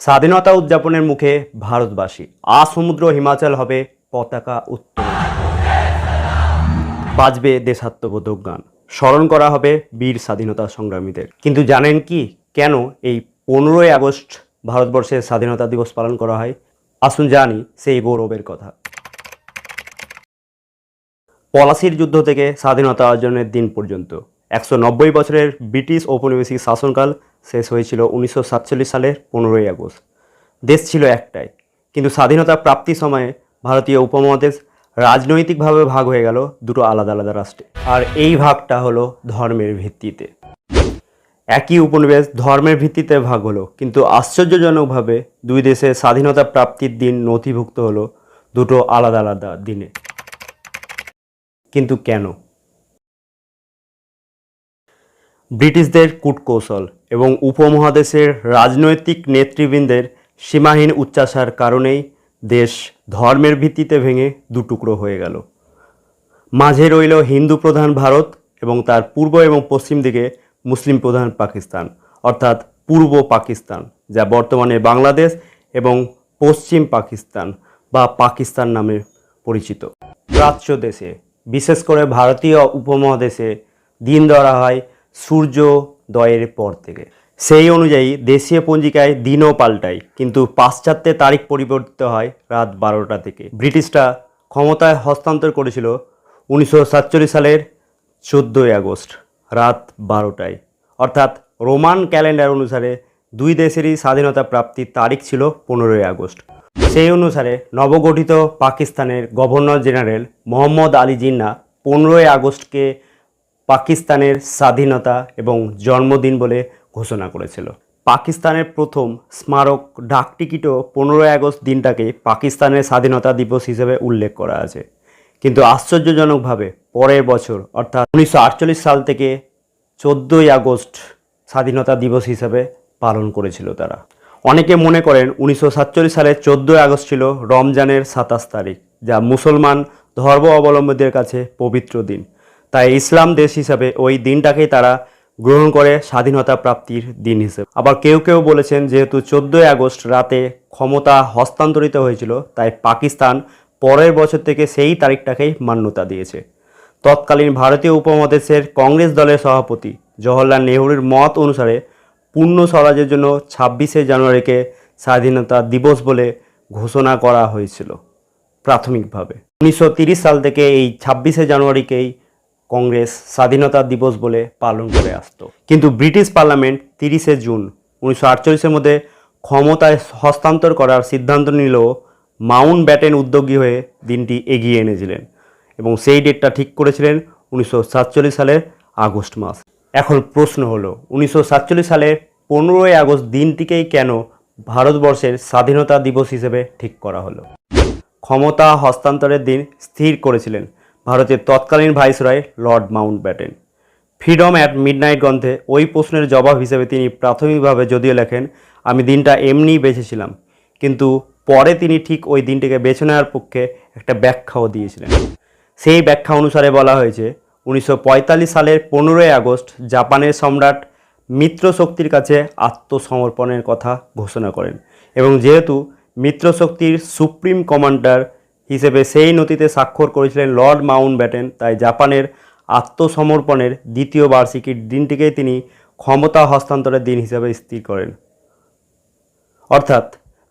স্বাধীনতা উদযাপনের মুখে ভারতবাসী আসমুদ্র হিমাচল হবে পতাকা উত্তোলন। বাজবে দেশাত্মবোধক গান। স্মরণ করা হবে বীর স্বাধীনতা সংগ্রামীদের। কিন্তু জানেন কি কেন এই পনেরোই আগস্ট ভারতবর্ষের স্বাধীনতা দিবস পালন করা হয়? আসুন জানি সেই গৌরবের কথা। পলাশির যুদ্ধ থেকে স্বাধীনতা অর্জনের দিন পর্যন্ত। একশো নব্বই বছরের ব্রিটিশ ঔপনিবেশিক শাসনকাল শেষ হয়েছিল উনিশশো সাতচল্লিশ সালের পনেরোই আগস্ট। দেশ ছিল একটাই, কিন্তু স্বাধীনতা প্রাপ্তির সময়ে ভারতীয় উপমহাদেশ রাজনৈতিকভাবে ভাগ হয়ে গেল দুটো আলাদা আলাদা রাষ্ট্রে। আর এই ভাগটা হলো ধর্মের ভিত্তিতে। একই উপনিবেশ ধর্মের ভিত্তিতে ভাগ হলো, কিন্তু আশ্চর্যজনকভাবে দুই দেশের স্বাধীনতা প্রাপ্তির দিন নথিভুক্ত হলো দুটো আলাদা আলাদা দিনে। কিন্তু কেন? ব্রিটিশদের কূটকৌশল এবং উপমহাদেশের রাজনৈতিক নেতৃবৃন্দের সীমাহীন উচ্চাসার কারণেই দেশ ধর্মের ভিত্তিতে ভেঙে দুটুকরো হয়ে গেল। মাঝে রইল হিন্দু প্রধান ভারত এবং তার পূর্ব এবং পশ্চিম দিকে মুসলিম প্রধান পাকিস্তান, অর্থাৎ পূর্ব পাকিস্তান, যা বর্তমানে বাংলাদেশ এবং পশ্চিম পাকিস্তান বা পাকিস্তান নামে পরিচিত। প্রাচ্য দেশে, বিশেষ করে ভারতীয় উপমহাদেশে দিন ধরা হয় সূর্যোদয়ের পর থেকে। সেই অনুযায়ী দেশীয় পঞ্জিকায় দিনও পাল্টায়, কিন্তু পাশ্চাত্যে তারিখ পরিবর্তিত হয় রাত বারোটা থেকে। ব্রিটিশরা ক্ষমতায় হস্তান্তর করেছিল উনিশশো সাতচল্লিশ সালের চোদ্দোই আগস্ট, রাত বারোটায়। অর্থাৎ রোমান ক্যালেন্ডার অনুসারে দুই দেশেরই স্বাধীনতা প্রাপ্তির তারিখ ছিল পনেরোই আগস্ট। সেই অনুসারে নবগঠিত পাকিস্তানের গভর্নর জেনারেল মোহাম্মদ আলী জিন্না পনেরোই আগস্টকে পাকিস্তানের স্বাধীনতা এবং জন্মদিন বলে ঘোষণা করেছিল। পাকিস্তানের প্রথম স্মারক ডাকটিকিটও পনেরোই আগস্ট দিনটাকে পাকিস্তানের স্বাধীনতা দিবস হিসেবে উল্লেখ করা আছে। কিন্তু আশ্চর্যজনকভাবে পরের বছর, অর্থাৎ উনিশশো আটচল্লিশ সাল থেকে চোদ্দোই আগস্ট স্বাধীনতা দিবস হিসেবে পালন করেছিল তারা। অনেকে মনে করেন উনিশশো সাতচল্লিশ সালের চোদ্দোই আগস্ট ছিল রমজানের সাতাশ তারিখ, যা মুসলমান ধর্ম অবলম্বীদের কাছে পবিত্র দিন। তাই ইসলাম দেশ হিসাবে ওই দিনটাকেই তারা গ্রহণ করে স্বাধীনতা প্রাপ্তির দিন হিসেবে। আবার কেউ কেউ বলেছেন যেহেতু চোদ্দোই আগস্ট রাতে ক্ষমতা হস্তান্তরিত হয়েছিল, তাই পাকিস্তান পরের বছর থেকে সেই তারিখটাকেই মান্যতা দিয়েছে। তৎকালীন ভারতীয় উপমহাদেশের কংগ্রেস দলের সভাপতি জওহরলাল নেহরুর মত অনুসারে পূর্ণ স্বরাজের জন্য ছাব্বিশে জানুয়ারিকে স্বাধীনতা দিবস বলে ঘোষণা করা হয়েছিল প্রাথমিকভাবে। উনিশশো সাল থেকে এই ছাব্বিশে জানুয়ারিকেই কংগ্রেস স্বাধীনতা দিবস বলে পালন করে আসতো। কিন্তু ব্রিটিশ পার্লামেন্ট তিরিশে জুন উনিশশো আটচল্লিশের মধ্যে ক্ষমতায় হস্তান্তর করার সিদ্ধান্ত নিলেও মাউন্ট ব্যাটেন উদ্যোগী হয়ে দিনটি এগিয়ে এনেছিলেন এবং সেই ডেটটা ঠিক করেছিলেন উনিশশো সাতচল্লিশ সালের আগস্ট মাস। এখন প্রশ্ন হলো, উনিশশো সাতচল্লিশ সালের পনেরোই আগস্ট দিনটিকেই কেন ভারতবর্ষের স্বাধীনতা দিবস হিসেবে ঠিক করা হলো? ক্ষমতা হস্তান্তরের দিন স্থির করেছিলেন ভারতের তৎকালীন viceroy Lord Mountbatten Freedom at Midnight গ্রন্থে ওই প্রশ্নের জবাব হিসেবে তিনি প্রাথমিকভাবে যদিও লেখেন, আমি দিনটা এমনিই বেছেছিলাম, কিন্তু পরে তিনি ঠিক ওই দিনটিকে বেছে নেওয়ার পক্ষে একটা ব্যাখ্যাও দিয়েছিলেন। সেই ব্যাখ্যা অনুসারে বলা হয়েছে, উনিশশো পঁয়তাল্লিশ সালের পনেরোই আগস্ট জাপানের সম্রাট মিত্র শক্তির কাছে আত্মসমর্পণের কথা ঘোষণা করেন এবং যেহেতু মিত্র শক্তির সুপ্রিম কমান্ডার হিসেবে সেই নথিতে স্বাক্ষর করেছিলেন লর্ড মাউন্ট ব্যাটেন তাই জাপানের আত্মসমর্পণের দ্বিতীয় বার্ষিকীর দিনটিকেই তিনি ক্ষমতা হস্তান্তরের দিন হিসেবে স্থির করেন। অর্থাৎ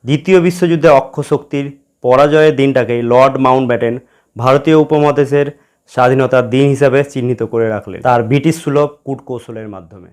দ্বিতীয় বিশ্বযুদ্ধে অক্ষ শক্তির পরাজয়ের দিনটাকেই লর্ড মাউন্ট ব্যাটেন ভারতীয় উপমহাদেশের স্বাধীনতার দিন হিসাবে চিহ্নিত করে রাখলেন। তার ব্রিটিশ সুলভ কূটকৌশলের মাধ্যমে।